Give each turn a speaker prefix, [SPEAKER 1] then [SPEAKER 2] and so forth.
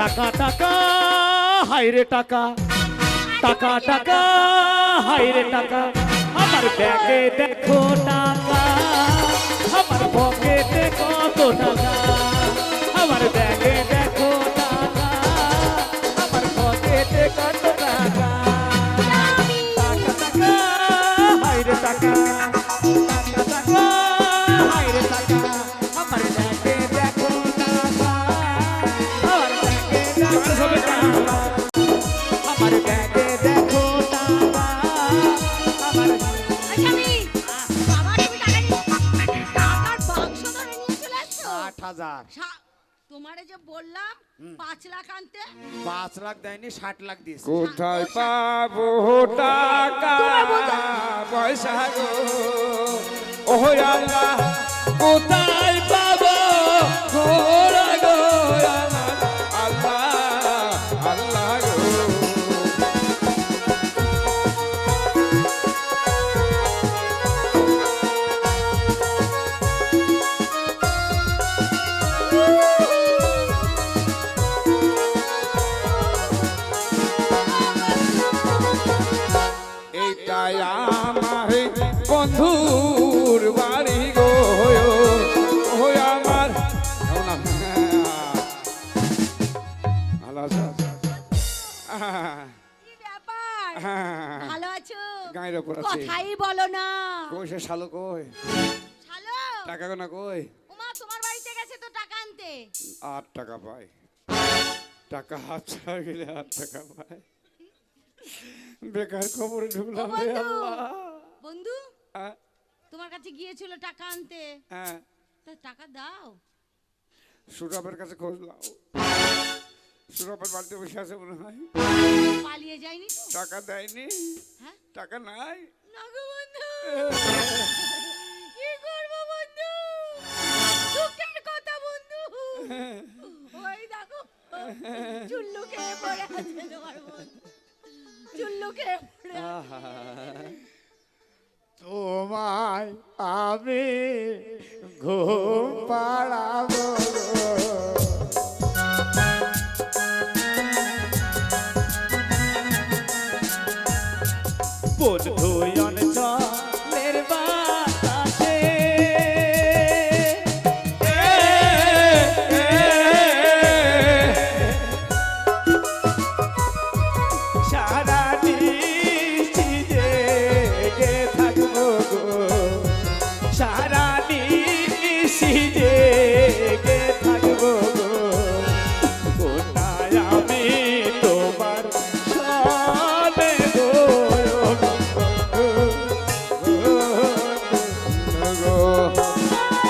[SPEAKER 1] টাকা টাকা হাইরে টাকা। টাকা টাকা হাইরে টাকা। আমার ব্যাগে দেখো টাকা, আমার পকেটে কত টাকা।
[SPEAKER 2] তোমারে যে বললাম পাঁচ লাখ আনতে।
[SPEAKER 3] পাঁচ লাখ দেয়নি ষাট লাখ দিয়েছে।
[SPEAKER 4] কোথায় পাবো টাকা? পয়সা গো। ও আল্লাহ কোথায় পাবো ভালো আছো? আহ,
[SPEAKER 2] ব্যাপার। ভালো আছো
[SPEAKER 4] গাঁয়ের ওপর আছি।
[SPEAKER 2] কথাই বলো না।
[SPEAKER 4] কই সে শালো কই?
[SPEAKER 2] হ্যালো
[SPEAKER 4] টাকা কই?
[SPEAKER 2] ওমা তোমার বাড়িতে গেছে তো টাকা আনতে?
[SPEAKER 4] আট টাকা পাই টাকা হাত ছাড়া গেলে আট টাকা পাই বেকার খবরে
[SPEAKER 2] ও
[SPEAKER 4] ঢুকলাম রে
[SPEAKER 2] বন্ধু
[SPEAKER 4] আল্লাহ।
[SPEAKER 2] বন্ধু তোমার কাছে গিয়েছিল টাকা আনতে?
[SPEAKER 4] হ্যাঁ।
[SPEAKER 2] তা টাকা দাও।
[SPEAKER 4] সুরভের কাছে খোঁজ লাও সুরভের বাড়িতে বসে আছে মনে হয়।
[SPEAKER 2] পালিয়ে যায়নি
[SPEAKER 4] টাকা দেয়নি।
[SPEAKER 2] হ্যাঁ?
[SPEAKER 4] টাকা নাই।
[SPEAKER 2] চুল্লু খেয়ে পড়ে আছে তোমার চুল্লু খেয়ে পড়ে আছে।
[SPEAKER 1] বন্ধু অঞ্চলের